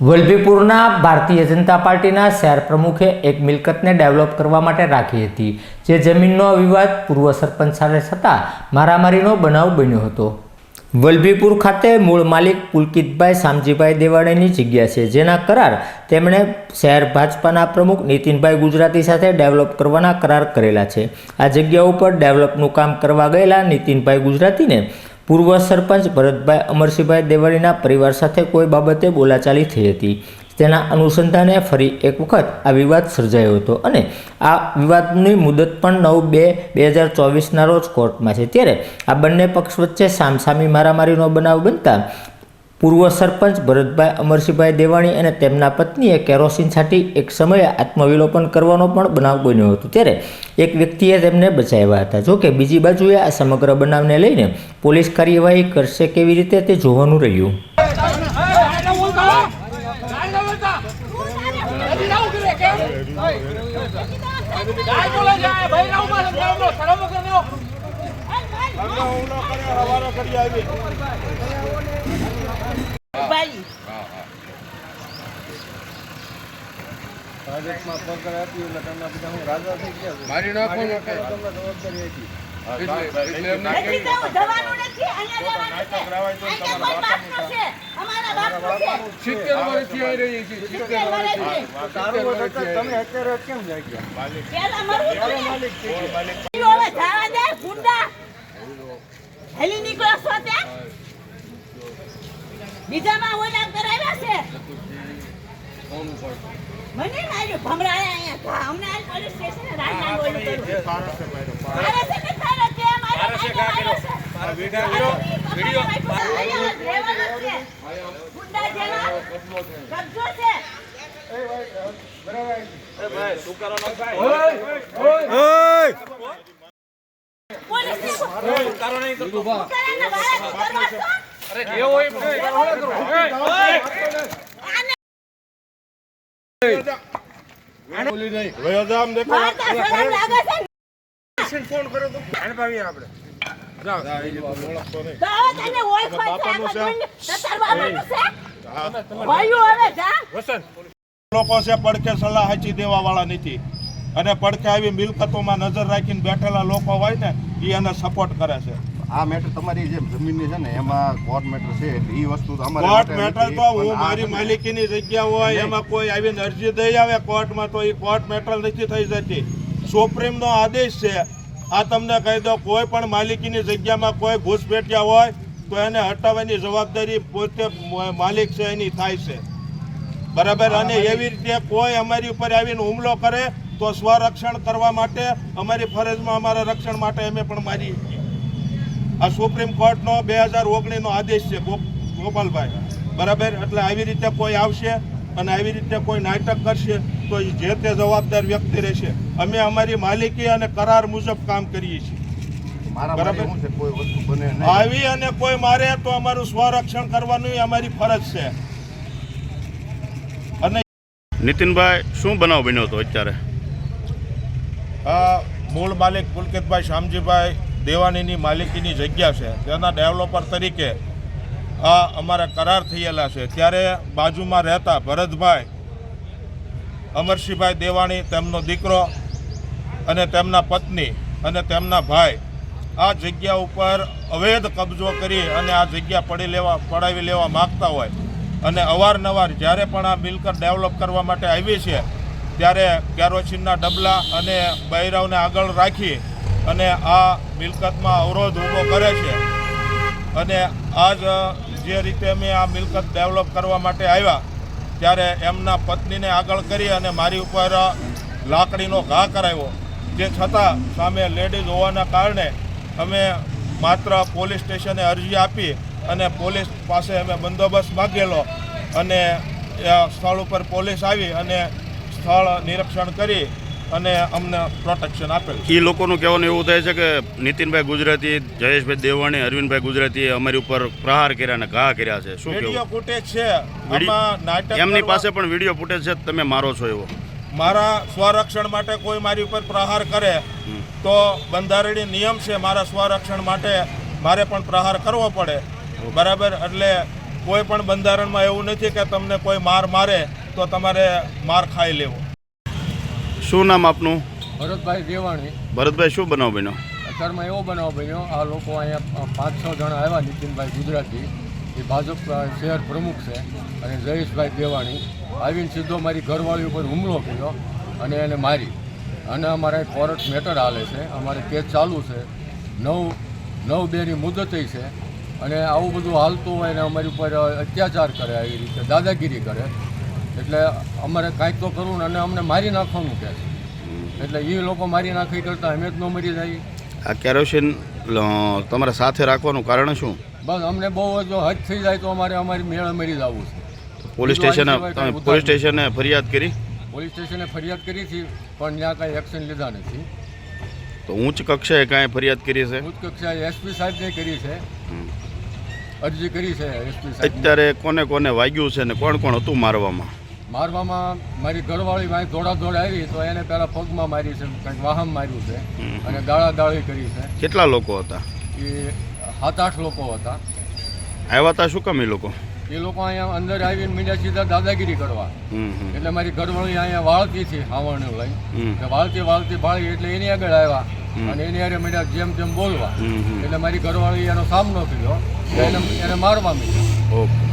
વલભીપુરના ભારતીય જનતા પાર્ટીના શહેર પ્રમુખે એક મિલકતને ડેવલપ કરવા માટે રાખી હતી, જે જમીનનો વિવાદ પૂર્વ સરપંચ સાથે થતાં મારામારીનો બનાવ બન્યો હતો. વલભીપુર ખાતે મૂળ માલિક પુલકિતભાઈ શામજીભાઈ દેવાણીની જગ્યા છે, જેના કરાર તેમણે શહેર ભાજપાના પ્રમુખ નીતિનભાઈ ગુજરાતી સાથે ડેવલપ કરવાના કરાર કરેલા છે. આ જગ્યા ઉપર ડેવલપનું કામ કરવા ગયેલા નીતિનભાઈ ગુજરાતીને પૂર્વ સરપંચ ભરતભાઈ અમરસિંહભાઈ દેવાણીના પરિવાર સાથે કોઈ બાબતે બોલાચાલી થઈ હતી. તેના અનુસંધાને ફરી એક વખત આ વિવાદ સર્જાયો હતો અને આ વિવાદની મુદત પણ નવ બે બે હજાર ચોવીસના રોજ કોર્ટમાં છે. ત્યારે આ બંને પક્ષ વચ્ચે સામસામી મારામારીનો બનાવ બનતા પૂર્વ સરપંચ ભરતભાઈ અમરસિંહભાઈ દેવાણી અને તેમના પત્નીએ કેરોસીન છાંટી એક સમયે આત્મવિલોપન કરવાનો પણ બનાવ બન્યો હતો. ત્યારે એક વ્યક્તિએ તેમને બચાવ્યા હતા. જોકે બીજી બાજુએ આ સમગ્ર બનાવને લઈને પોલીસ કાર્યવાહી કરશે કેવી રીતે તે જોવાનું રહ્યું. ભાઈ. ભાજપમાં એટલે તમે બધા હું રાજા થઈ ગયા મારી નાખો તમને જવાબદારી આપી. સિત્તેર વર્ષથી આવી રહી છે સિત્તેર સિત્તેર વર્ષથી. વર્ષથી. સારું હોય તો તમે અત્યારે કેમ માલિક. ગુંડા. નીકળો છો ત્યાં? બીજામાં ઓલા કરાવ્યા છે મને લાગ્યું ભમરાયા અહીંયા ઘા. આજ પોલીસ સ્ટેશને રાજના ઓલું કર્યું. મારે છે ને તારે કે મારે છે. ઘા કર્યો વિડિયો છે. ગુંડા જેવા કબજો છે એ ભાઈ બરાબર એ ભાઈ શું કરો દેખો. ભાઈ ઓય ઓય પોલીસ ને? ઓળખતો નહીં. તો હવે તને ઓળખવા લોકો છે પડખે સલાહ હાચી દેવા વાળા નથી. અને પડખે આવી મિલકતોમાં નજર રાખીને બેઠેલા લોકો હોય ને એ એને સપોર્ટ કરે છે. આ મેટર તમારી જે જમીનની છે ને એમાં કોર્ટ મેટર છે એટલે એ વસ્તુ તો અમારે કોર્ટ મેટર તો હું મારી માલિકીની જગ્યા હોય એમાં કોઈ આવીને અરજી દઈ આવે કોર્ટમાં તો એ કોર્ટ મેટર નથી થઈ જતી. સુપ્રીમનો આદેશ છે આ તમને કહી દો કોઈ પણ માલિકીની જગ્યામાં કોઈ ઘૂસપેટિયા હોય તો એને હટાવવાની જવાબદારી પોતે માલિક છે એની થાય છે. બરાબર? અને એવી રીતે કોઈ અમારી ઉપર આવીને હુમલો કરે તો સ્વરક્ષણ કરવા માટે અમારી ફરજમાં અમારા રક્ષણ માટે અમે પણ મારી આ સુપ્રીમ કોર્ટનો બે હજાર ઓગણીસનો આદેશ છે ગોપાલભાઈ. બરાબર? એટલે આવી રીતે કોઈ આવશે અને આવી રીતે કોઈ નાટક કરશે તો જે તે જવાબદાર વ્યક્તિ રહેશે. અમે અમારી માલિકી અને કરાર મુજબ કામ કરીએ છીએ. બરાબર. માટે શું છે? કોઈ વસ્તુ બને નહીં. આવી અને કોઈ મારે તો અમારું સ્વરક્ષણ કરવાનું અમારી ફરજ છે. અને નીતિનભાઈ શું બનાવ બન્યો હતો અત્યારે? આ મૂળ માલિક પુલકેતભાઈ શામજીભાઈ દેવાણીની માલિકીની જગ્યા છે. તેના ડેવલપર તરીકે આ અમારા કરાર થયેલા છે. ત્યારે બાજુમાં રહેતા ભરતભાઈ અમરસિંહભાઈ દેવાણી, તેમનો દીકરો અને તેમના પત્ની અને તેમના ભાઈ આ જગ્યા ઉપર અવૈધ કબજો કરી અને આ જગ્યા પડી લેવા, પડાવી લેવા માગતા હોય અને અવારનવાર જ્યારે પણ આ મિલકત ડેવલપ કરવા માટે આવી છે, ત્યારે કેરોસીનના ડબલા અને બૈરાવને આગળ રાખી અને આ મિલકતમાં અવરોધ ઊભો કરે છે. અને આજ જે રીતે અમે આ મિલકત ડેવલપ કરવા માટે આવ્યા, ત્યારે એમના પત્નીને આગળ કરી અને મારી ઉપર લાકડીનો ઘા કરાવ્યો. જે છતાં સામે લેડીઝ હોવાના કારણે અમે માત્ર પોલીસ સ્ટેશને અરજી આપી અને પોલીસ પાસે અમે બંદોબસ્ત માગેલો અને સ્થળ ઉપર પોલીસ આવી અને સ્થળ નિરીક્ષણ કરી અને અમને પ્રોટેક્શન આપેલ એ લોકોનું કહેવાનું એવું થાય છે કે નીતિનભાઈ ગુજરાતી જયેશભાઈ દેવાણી અરવિંદભાઈ ગુજરાતીએ અમારી ઉપર પ્રહાર કર્યા અને ઘા કર્યા છે. શું વીડિયો ફૂટેજ છે. નાટક એમની પાસે પણ વીડિયો ફૂટેજ છે તમે મારો છો એવો. મારા સ્વરક્ષણ માટે કોઈ મારી ઉપર પ્રહાર કરે તો બંધારણીય નિયમ છે મારા સ્વરક્ષણ માટે મારે પણ પ્રહાર કરવો પડે. બરાબર? એટલે કોઈ પણ બંધારણમાં એવું નથી કે તમને કોઈ માર મારે તો તમારે માર ખાઈ લેવો. શું નામ આપનું? ભરતભાઈ દેવાણી. ભરતભાઈ શું બનાવ બન્યો? અત્યારમાં એવો બનાવ બન્યો આ લોકો અહીંયા પાંચ છ જણા આવ્યા નીતિનભાઈ ગુજરાતી એ ભાજપ શહેર પ્રમુખ છે અને જયેશભાઈ દેવાણી. આવીને સીધો મારી ઘરવાળી ઉપર હુમલો કર્યો અને એને મારી. અને અમારે કોર્ટ મેટર હાલે છે અમારે કેસ ચાલુ છે. નવ નવ બેની મુદત છે. અને આવું બધું હાલતું હોય ને અમારી ઉપર અત્યાચાર કરે આવી રીતે દાદાગીરી કરે. એટલે અમારે કાંઈક તો કરવું ને અને અમને મારી નાખવાનું કહે છે. એટલે એ લોકો મારી નાખી કરતા અમે જ ન મરી જાય. આ કેરોસીન તમારા સાથે રાખવાનું કારણ શું? બસ અમને બહુ જ હજ થઈ જાય તો અમારે અમારી મેળે મરી જવું છે. પોલીસ સ્ટેશન તમે પોલીસ સ્ટેશને ફરિયાદ કરી? પોલીસ સ્ટેશને ફરિયાદ કરી હતી પણ ત્યાં કાંઈ એક્શન લીધા નથી. તો ઉચ્ચ કક્ષાએ કાંઈ ફરિયાદ કરી છે? ઉચ્ચ કક્ષાએ એસપી સાહેબને કરી છે. અરજી કરી છે એસપી અત્યારે કોને કોને વાગ્યું છે ને કોણ કોણ હતું મારવામાં? મારવામાં મારી ઘરવાળી વાંઈ દોડા દોડ આવી તો એને પહેલાં પગમાં મારી છે કંઈક વાહન માર્યું છે અને ગાળા ગાળી કરી છે. કેટલા લોકો હતા? એ સાત આઠ લોકો હતા. આવ્યા હતા શું કામ એ લોકો? એ લોકો અહીંયા અંદર આવીને મીડિયા સીધા દાદાગીરી કરવા. એટલે મારી ઘરવાળી અહીંયા વાળતી હતી હાવણને લઈ. વાળતી વાળતી ભાળી એટલે એની આગળ આવ્યા. અને એની હારે મીડિયા જેમ જેમ બોલવા. એટલે મારી ઘરવાળી એનો સામનો કર્યો. એને એને મારવા માંડ્યો. ઓકે.